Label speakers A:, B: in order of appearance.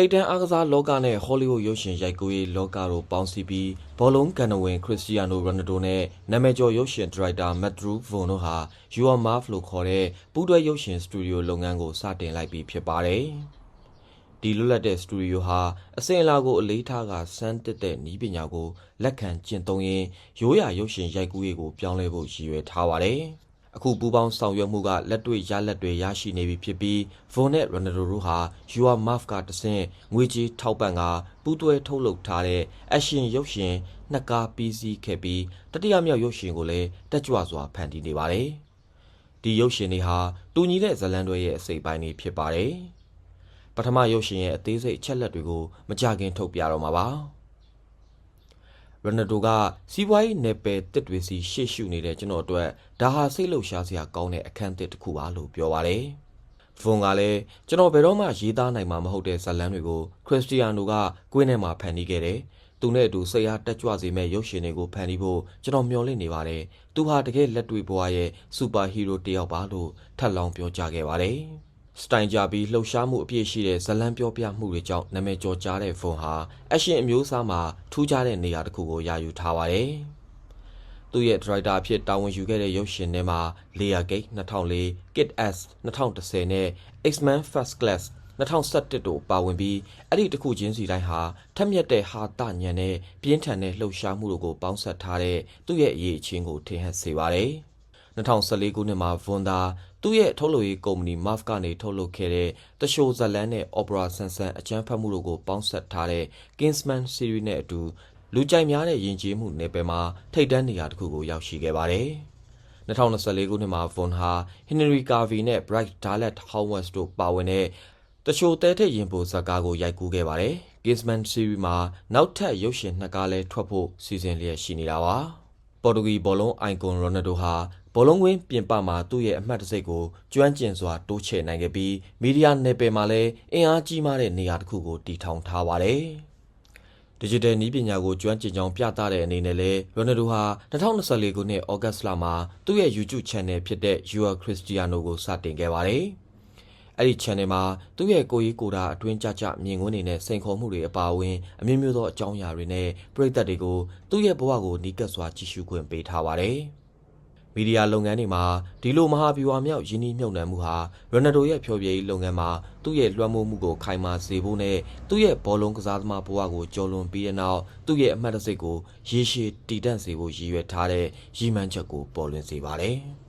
A: ထိပ်တန်းအားကစားလောကနဲ့ဟောလိဝုဒ်ရုပ်ရှင်ရိုက်ကူးရေးလောကတို့ပေါင်းစည်းပြီးဘောလုံးကန်နဝင်ခရစ္စတီယာနိုရိုနယ်ဒိုနဲ့နာမည်ကျော်ရုပ်ရှင်ဒါရိုက်တာမက်ဒရူးဗွန်တို့ဟာ Your Marv လို့ခေါ်တဲ့ပူးတွဲရုပ်ရှင်စတူဒီယိုလုပ်ငန်းကိုစတင်လိုက်ပြီးဖြစ်ပါတယ်။ဒီလွတ်လပ်တဲ့စတူဒီယိုဟာအစဉ်အလာကိုအလေးထားကစမ်းတစ်တဲ့ဤပညာကိုလက်ခံကျင့်သုံးရင်းရိုးရာရုပ်ရှင်ရိုက်ကူးရေးကိုပြောင်းလဲဖို့ရည်ရွယ်ထားပါတယ်။ အခုပူပေါင်းဆောင်ရွက်မှုကလက်တွေ့ရလက်တွေရရှိနေပြီဖြစ်ပြီးဗွန်နဲ့ရနဒိုတို့ဟာ Your Marv ကတဆင့်ငွေကြေးထောက်ပံ့ကပူးတွဲထုတ်လုပ်ထားတဲ့အရှင်ရုပ်ရှင်နှစ်ကားပြီးစီးခဲ့ပြီးတတိယမြောက်ရုပ်ရှင်ကိုလည်းတက်ကြွစွာဖန်တီးနေပါတယ်။ဒီရုပ်ရှင်တွေဟာတူညီတဲ့ဇာတ်လမ်းတွေရဲ့အစိပ်ပိုင်းတွေဖြစ်ပါတယ်။ပထမရုပ်ရှင်ရဲ့အသေးစိတ်အချက်လက်တွေကိုမကြခင်ထုတ်ပြတော့မှာပါ။ ရနဒိုကစီးပွားရေးနယ်ပယ်တစ်တွေစီရှေ့ရှုနေတဲ့ကျွန်တော်အတွက်ဒါဟာစိတ်လှုပ်ရှားစရာကောင်းတဲ့အခန်းသစ်တစ်ခုပါလို့ပြောပါတယ်။ဖုန်ကလည်းကျွန်တော်ဘယ်တော့မှရေးသားနိုင်မှာမဟုတ်တဲ့ဇာတ်လမ်းတွေကိုခရစ္စတီယာနိုကကွင်းထဲမှာဖန်တီးခဲ့တယ်။သူနဲ့အတူစိတ်အားတက်ကြွစေမဲ့ရုပ်ရှင်တွေကိုဖန်တီးဖို့ကျွန်တော်မျှော်လင့်နေပါတယ်။သူဟာတကယ်လက်တွေ့ဘဝရဲ့စူပါဟီးရိုးတစ်ယောက်ပါလို့ထပ်လောင်းပြောကြားခဲ့ပါတယ်။ စတိုင်ကြပြီးလှုပ်ရှားမှုအပြည့်ရှိတဲ့ဇတ်လန်းပြောပြမှုတွေကြောင့်နာမည်ကျော်ကြားတဲ့ဖုန်ဟာအရှင်အမျိုးအစားမှာထူးခြားတဲ့နေရာတစ်ခုကိုရယူထားပါတယ်။သူ့ရဲ့ဒရိုက်တာအဖြစ်တာဝန်ယူခဲ့တဲ့ရုပ်ရှင်ထဲမှာ Layer Gate 2004, Kid S 2010နဲ့ X-Men First Class 2011တို့ပါဝင်ပြီးအဲ့ဒီတစ်ခုချင်းစီတိုင်းဟာထက်မြက်တဲ့ဟာတညံနဲ့ပြင်းထန်တဲ့လှုပ်ရှားမှုတို့ကိုပေါင်းစပ်ထားတဲ့သူ့ရဲ့အရေးအချင်းကိုထင်ဟပ်စေပါတယ်။ 2014ခုနှစ်မှာဗွန်သာသူ့ရဲ့ထုတ်လုပ်ရေးကုမ္ပဏီ Marv ကနေထုတ်လုပ်ခဲ့တဲ့ တရှိုဇက်လန်နဲ့ Opera ဆန်ဆန်အကျန်းဖတ်မှုတို့ကို ပေါင်းစပ်ထားတဲ့ Kingsman Series နဲ့အတူ လူကြိုက်များတဲ့ယဉ်ကျေးမှုနယ်ပယ်မှာထိပ်တန်းနေရာတစ်ခုကိုရောက်ရှိခဲ့ပါတယ်။2024ခုနှစ်မှာဗွန်ဟာ Henry Cavill နဲ့ Bryce Dallas Howard တို့ပါဝင်တဲ့တရှိုတဲထက်ရင်ပိုဇက်ကားကိုရိုက်ကူးခဲ့ပါတယ်။ Kingsman Series မှာနောက်ထပ်ရုပ်ရှင်နှစ်ကားလည်းထွက်ဖို့စီစဉ်လျက်ရှိနေတာပါ။ပေါ်တူဂီဘောလုံးအိုင်ကွန်ရိုနယ်ဒိုဟာ ဘောလုံးကွင်းပြင်ပမှာသူ့ရဲ့အမှတ်တံဆိပ်ကိုကျွမ်းကျင်စွာတိုးချဲ့နိုင်ခဲ့ပြီးမီဒီယာနယ်ပယ်မှာလည်းအင်အားကြီးမားတဲ့နေရာတစ်ခုကိုတည်ထောင်ထားပါတယ်။ဒီဂျစ်တယ်နည်းပညာကိုကျွမ်းကျင်ကြောင်းပြသတဲ့အနေနဲ့လည်းရိုနယ်ဒိုဟာ2024ခုနှစ်ဩဂတ်စ်လမှာသူ့ရဲ့ YouTube Channel ဖြစ်တဲ့ Your Cristiano ကိုစတင်ခဲ့ပါတယ်။အဲ့ဒီ channel မှာသူ့ရဲ့ကိုကြီးကိုတာအတွင်းကြကြမြင်ကွင်းတွေနဲ့စိန်ခေါ်မှုတွေအပါအဝင်အမျိုးမျိုးသောအကြောင်းအရာတွေနဲ့ပရိသတ်တွေကိုသူ့ရဲ့ဘဝကိုနီးကပ်စွာကြည့်ရှုခွင့်ပေးထားပါတယ်။ မီဒီယာလုပ်ငန်းတွေမှာဒီလိုမဟာဗျူဟာမြောက်ယင်းနှိမ့်မြုပ်နှံမှုဟာရိုနယ်ဒိုရဲ့ဖျော်ဖြေရေးလုပ်ငန်းမှာသူ့ရဲ့လွှမ်းမိုးမှုကိုခိုင်မာစေဖို့နဲ့သူ့ရဲ့ဘောလုံးကစားသမားဘဝကိုကျော်လွန်ပြီးတဲ့နောက်သူ့ရဲ့အမှတ်တရစိတ်ကိုရေရှည်တည်တံ့စေဖို့ရည်ရွယ်ထားတဲ့ရည်မှန်းချက်ကိုပေါ်လွင်စေပါတယ်။